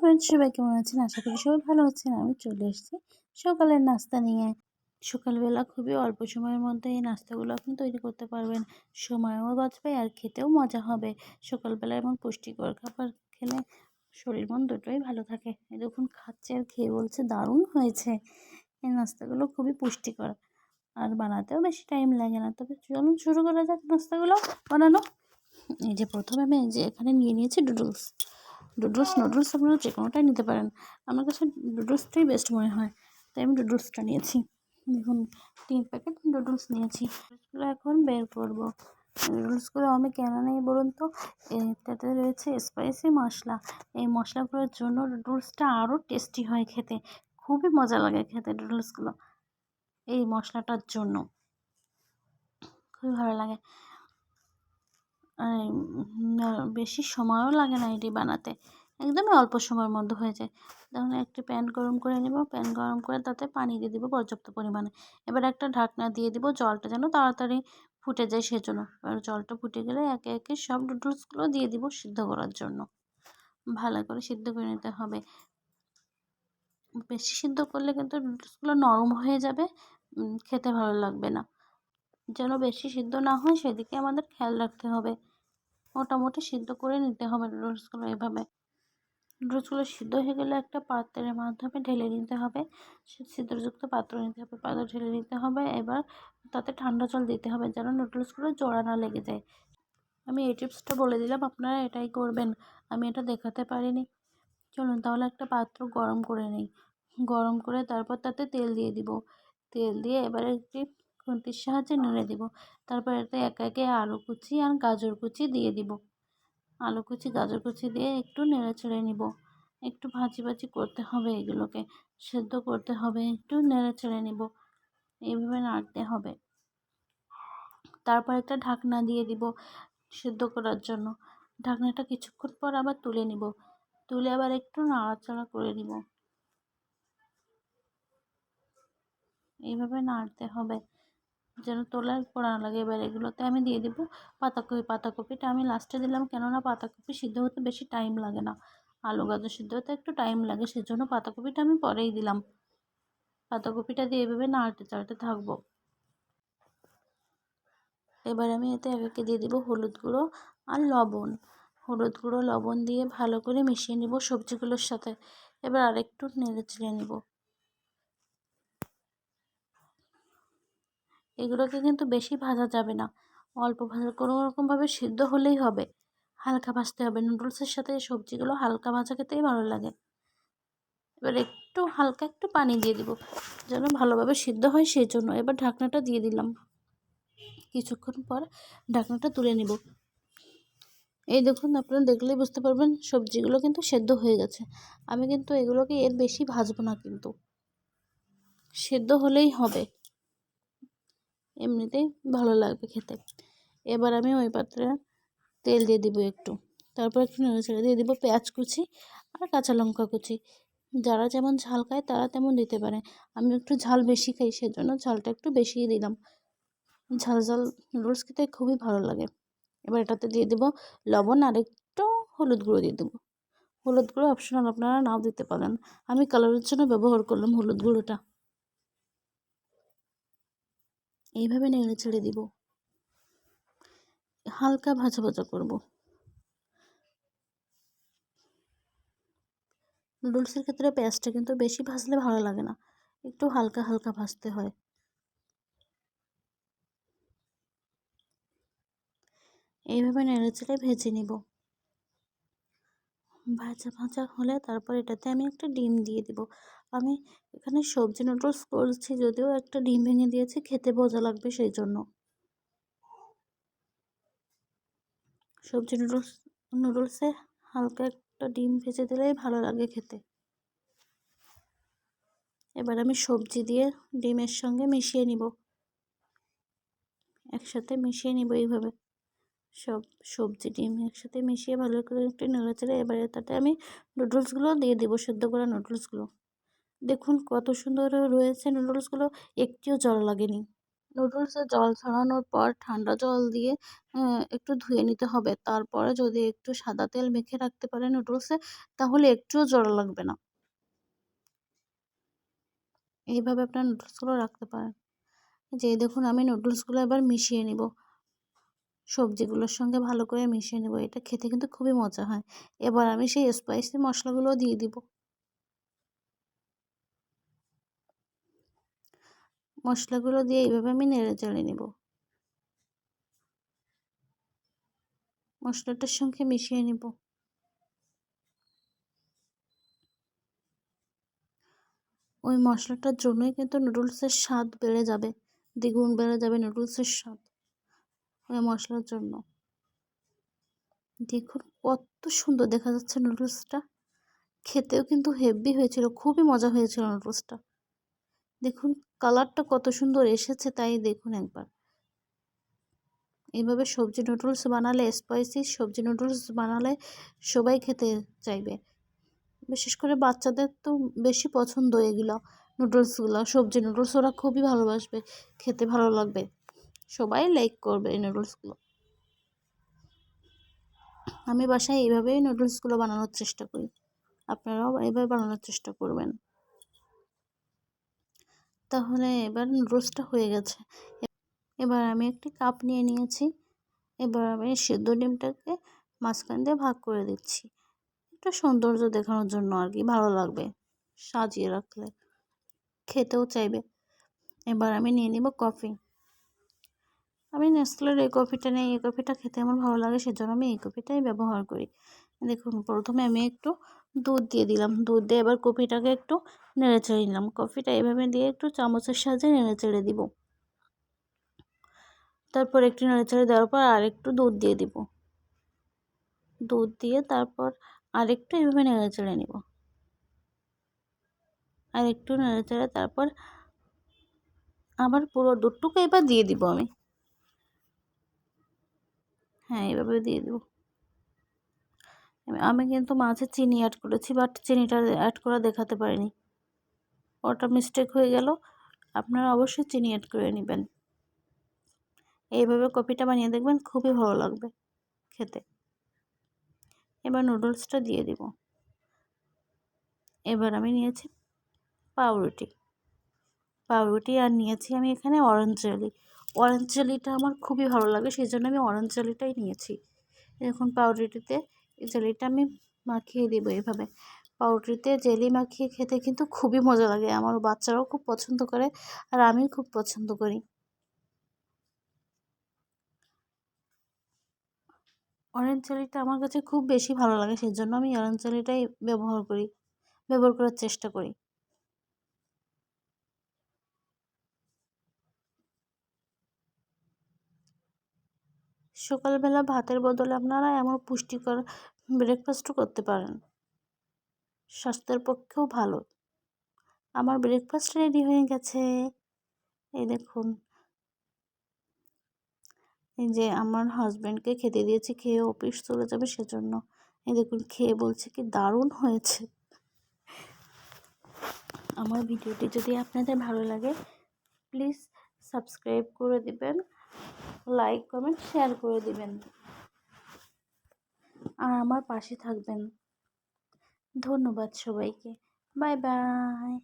Friends সবাই কেমন আছেন? আশা করি সবাই ভালো আছেন। আমি চলে এসেছি সকালের নাস্তা নিয়ে। সকালবেলা খুবই অল্প সময়ের মধ্যে এই নাস্তাগুলো আপনি তৈরি করতে পারবেন। সময়ও বাঁচবে আর খেতেও মজা হবে। সকালবেলা এবং পুষ্টিকর খাবার খেলে শরীর মন দুটোই ভালো থাকে। দেখুন, খাচ্ছে আর খেয়ে বলছে, দারুণ হয়েছে। এই নাস্তাগুলো খুবই পুষ্টিকর। আর বানাতেও বেশি টাইম লাগে না। তবে চলুন শুরু করা যাক নাস্তাগুলো। বানানো। এই যে প্রথমে আমি যে এখানে নিয়ে নিয়েছি ডুডলস ডুডলস নুডলস আপনারা যে কোনোটাই নিতে পারেন। আমার কাছে ডুডলসটাই বেস্ট মনে হয়। তাই আমি ডুডলসটা নিয়েছি। দেখুন, তিন প্যাকেট ডুডলস নিয়েছি। ডুডলসগুলো এখন বের করব। নুডলসগুলো আমি কেন নেই বলুন তো? এটাতে রয়েছে স্পাইসি মশলা। এই মশলাগুলোর জন্য নুডলসটা আরও টেস্টি হয় খেতে। খুবই মজা লাগে খেতে নুডলসগুলো এই মশলাটার জন্য। খুবই ভালো লাগে। বেশি সময়ও লাগে না এটি বানাতে। একদমই অল্প সময়ের মধ্যে হয়ে যায়। তখন একটি প্যান গরম করে নেব। প্যান গরম করে তাতে পানি দিয়ে দিব পর্যাপ্ত পরিমাণে। এবার একটা ঢাকনা দিয়ে দিব জলটা যেন তাড়াতাড়ি ফুটে যায় সেজন্য। এবার জলটা ফুটে গেলে একে একে সব নুডলসগুলো দিয়ে দিব সিদ্ধ করার জন্য। ভালো করে সিদ্ধ করে নিতে হবে। বেশি সিদ্ধ করলে কিন্তু নুডলসগুলো নরম হয়ে যাবে। খেতে ভালো লাগবে না। যেন বেশি সিদ্ধ না হয় সেদিকে আমাদের খেয়াল রাখতে হবে। মোটামুটি সিদ্ধ করে নিতে হবে নুডলসগুলো এভাবে। নুডলসগুলো সিদ্ধ হয়ে গেলে একটা পাত্রের মাধ্যমে ঢেলে নিতে হবে। সিদ্ধযুক্ত পাত্র নিতে হবে, পাত্র ঢেলে নিতে হবে। এবার তাতে ঠান্ডা জল দিতে হবে যেন নুডলসগুলো জোড়া না লেগে যায়। আমি এই টিপসটা বলে দিলাম, আপনারা এটাই করবেন। আমি এটা দেখাতে পারিনি। চলুন তাহলে একটা পাত্র গরম করে নিই। গরম করে তারপর তাতে তেল দিয়ে দিব। তেল দিয়ে এবারে একটি খুন্তির সাহায্যে নেড়ে দিব। তারপর এতে একে একে আলু কুচি আর গাজর কুচি দিয়ে দিব। আলু কুচি গাজর কুচি দিয়ে একটু নেড়ে চেড়ে নিব। একটু ভাজি ভাজি করতে হবে এগুলোকে। সেদ্ধ করতে হবে, একটু নেড়ে চেড়ে নিব। এইভাবে নাড়তে হবে। তারপর একটা ঢাকনা দিয়ে দিব সেদ্ধ করার জন্য। ঢাকনাটা কিছুক্ষণ পর আবার তুলে নিব। তুলে আবার একটু নাড়াচাড়া করে নিব। এইভাবে নাড়তে হবে। যেন তোলার না লাগে। এবার এগুলোতে আমি দিয়ে দেবো পাতাকপি। পাতাকপিটা আমি লাস্টে দিলাম কেননা পাতাকপি সিদ্ধ হতে বেশি টাইম লাগে না। আলু গাজর সিদ্ধ হতে একটু টাইম লাগে, সেজন্য পাতাকপিটা আমি পরেই দিলাম। পাতাকপিটা দিয়ে এভাবে নাড়তে চাড়তে থাকব। এবার আমি এতে একে দিয়ে দেবো হলুদ গুঁড়ো আর লবণ। হলুদ গুঁড়ো, লবণ দিয়ে ভালো করে মিশিয়ে নেব সবজিগুলোর সাথে। এবার আরেকটু নেড়ে চেড়ে নেব। এগুলোকে কিন্তু বেশি ভাজা যাবে না। অল্প ভাজা কোনো রকমভাবে সিদ্ধ হলেই হবে। হালকা ভাজতে হবে। নুডলসের সাথে সবজিগুলো হালকা ভাজা খেতেই ভালো লাগে। এবার একটু হালকা একটু পানি দিয়ে দিব, যেন ভালোভাবে সিদ্ধ হয় সেই জন্য এবার ঢাকনাটা দিয়ে দিলাম। কিছুক্ষণ পর ঢাকনাটা তুলে নিব। এই দেখুন, আপনারা দেখলেই বুঝতে পারবেন সবজিগুলো কিন্তু সেদ্ধ হয়ে গেছে। আমি কিন্তু এগুলোকে এর বেশি ভাজবো না কিন্তু। সেদ্ধ হলেই হবে। এমনিতেই ভালো লাগবে খেতে। এবার আমি ওই পাত্রে তেল দিয়ে দিব একটু। তারপর একটু নেড়ে ছেড়ে দিয়ে দিব পেঁয়াজ কুচি আর কাঁচা লঙ্কা কুচি। যারা যেমন ঝাল খায় তারা তেমন দিতে পারে। আমি একটু ঝাল বেশি খাই সেজন্য ঝালটা একটু বেশিই দিলাম। ঝাল ঝাল নুডলস খেতে খুবই ভালো লাগে। এবার এটাতে দিয়ে দেবো লবণ আর একটু হলুদ গুঁড়ো দিয়ে দেবো। হলুদ গুঁড়ো অপশনাল আপনারা নাও দিতে পারেন। আমি কালারের জন্য ব্যবহার করলাম হলুদ গুঁড়োটা। এইভাবে নেড়ে ছেড়ে দিব। হালকা ভাজা ভাজা করব। নুডলসের ক্ষেত্রে পেঁয়াজটা কিন্তু বেশি ভাজলে ভালো লাগে না। একটু হালকা হালকা ভাজতে হয়। এইভাবে নেড়ে চেড়ে ভেজে নিব। ভাজা ভাজা হলে তারপর এটাতে আমি একটা ডিম দিয়ে দিব। আমি এখানে সবজি নুডলস করছি যদিও একটা ডিম ভেঙে দিয়েছি, খেতে মজা লাগবে সেই জন্য সবজি নুডলস নুডলসে হালকা একটা ডিম ভেজে দিলেই ভালো লাগে খেতে। এবার আমি সবজি দিয়ে ডিমের সঙ্গে মিশিয়ে নিব। একসাথে মিশিয়ে নিব এইভাবে। সব সবজি ডিম একসাথে মিশিয়ে ভালো করে একটু নেড়েচেড়ে এবারে তাতে আমি নুডলসগুলো দিয়ে দেবো, সেদ্ধ করা নুডলসগুলো। দেখুন কত সুন্দর রয়েছে নুডলসগুলো, একটিও জল লাগেনি। নুডলসে জল ছড়ানোর পর ঠান্ডা জল দিয়ে একটু ধুয়ে নিতে হবে। তারপরে যদি একটু সাদা তেল মেখে রাখতে পারেন নুডলসে, তাহলে একটুও জল লাগবে না। এইভাবে আপনার নুডলসগুলো রাখতে পারেন। যে দেখুন আমি নুডলসগুলো এবার মিশিয়ে নিব। সবজিগুলোর সঙ্গে ভালো করে মিশিয়ে নেব। এটা খেতে কিন্তু খুবই মজা হয়। এবার আমি সেই স্পাইসি মশলাগুলো দিয়ে দিব। মশলাগুলো দিয়ে এইভাবে আমি নেড়ে চেড়ে নেব। মশলাটার সঙ্গে মিশিয়ে নেব। ওই মশলাটার জন্যই কিন্তু নুডলসের স্বাদ বেড়ে যাবে। দ্বিগুণ বেড়ে যাবে নুডলসের স্বাদ। ওই মশলার জন্য। দেখুন কত সুন্দর দেখা যাচ্ছে নুডলসটা। খেতেও কিন্তু হেভি হয়েছিল, খুবই মজা হয়েছিল নুডলসটা। দেখুন কালারটা কত সুন্দর এসেছে তাই দেখুন একবার। এইভাবে সবজি নুডলস বানালে, স্পাইসি সবজি নুডলস বানালে সবাই খেতে চাইবে। বিশেষ করে বাচ্চাদের তো বেশি পছন্দ এগুলো নুডলসগুলো, সবজি নুডলস ওরা খুবই ভালোবাসবে, খেতে ভালো লাগবে। সবাই লাইক করবে এই নুডলসগুলো আমি বাসায় এইভাবেই নুডলসগুলো বানানোর চেষ্টা করি। আপনারাও এইভাবে বানানোর চেষ্টা করবেন। তাহলে এবার নুডলসটা হয়ে গেছে। এবার আমি একটি কাপ নিয়ে নিয়েছি। এবার আমি সেদ্ধ ডিমটাকে মাঝখান দিয়ে ভাগ করে দিচ্ছি। একটা সৌন্দর্য দেখানোর জন্য আর কি, ভালো লাগবে সাজিয়ে রাখলে। খেতেও চাইবে। এবার আমি নিয়ে নিব কফি আমি নেসলের এই কফিটা নেই এই কফিটা খেতে আমার ভালো লাগে, সেজন্য আমি এই কফিটাই ব্যবহার করি। দেখুন, প্রথমে আমি একটু দুধ দিয়ে দিলাম। দুধ দিয়ে এবার কফিটাকে একটু নেড়ে চেড়ে নিলাম। কফিটা এভাবে দিয়ে একটু চামচের সাহায্যে নেড়ে চেড়ে দিব। তারপর একটু নেড়ে চেড়ে দেওয়ার পর আর একটু দুধ দিয়ে দিব। দুধ দিয়ে তারপর আরেকটু এভাবে নেড়ে চেড়ে নিব। আর একটু নেড়ে চেড়ে তারপর আবার পুরো দুধটুকু এবার দিয়ে দিব আমি। হ্যাঁ এভাবে দিয়ে দেবো। আমি কিন্তু মাঝে চিনি অ্যাড করেছি বাট চিনিটা অ্যাড করা দেখাতে পারিনি। ওটা মিস্টেক হয়ে গেল। আপনারা অবশ্যই চিনি অ্যাড করে নেবেন। এইভাবে কপিটা বানিয়ে দেখবেন খুবই ভালো লাগবে খেতে। এবার নুডলসটা দিয়ে দিব। এবার আমি নিয়েছি পাউরুটি। পাউরুটি আর নিয়েছি আমি এখানে অরেঞ্জ জেলি অরেঞ্জ আমার খুবই ভালো লাগে সেই জন্য আমি অরেঞ্জ জেলিটাই নিয়েছি। এখন পাউরুটিতে জেলিটা আমি মাখিয়ে দিব এভাবে। পাউরুটিতে জেলি মাখিয়ে খেতে কিন্তু খুবই মজা লাগে, আমার বাচ্চারাও খুব পছন্দ করে আর আমিও খুব পছন্দ করি। অরেঞ্জ জেলিটা আমার কাছে খুব বেশি ভালো লাগে সেই জন্য আমি অরেঞ্জ জেলিটাই ব্যবহার করি, ব্যবহার করার চেষ্টা করি। সকালবেলা ভাতের বদলে আপনারা এমন পুষ্টিকর ব্রেকফাস্টও করতে পারেন। স্বাস্থ্যের পক্ষেও ভালো। আমার ব্রেকফাস্ট রেডি হয়ে গেছে। এই দেখুন। এই যে আমার হাজব্যান্ডকে খেতে দিয়েছি, খেয়ে অফিস চলে যাবে সেজন্য। এই দেখুন, খেয়ে বলছে কি দারুণ হয়েছে। আমার ভিডিওটি যদি আপনাদের ভালো লাগে প্লিজ সাবস্ক্রাইব করে দিবেন। লাইক কমেন্ট শেয়ার করে দিবেন। আর আমার পাশে থাকবেন। ধন্যবাদ সবাইকে। Bye bye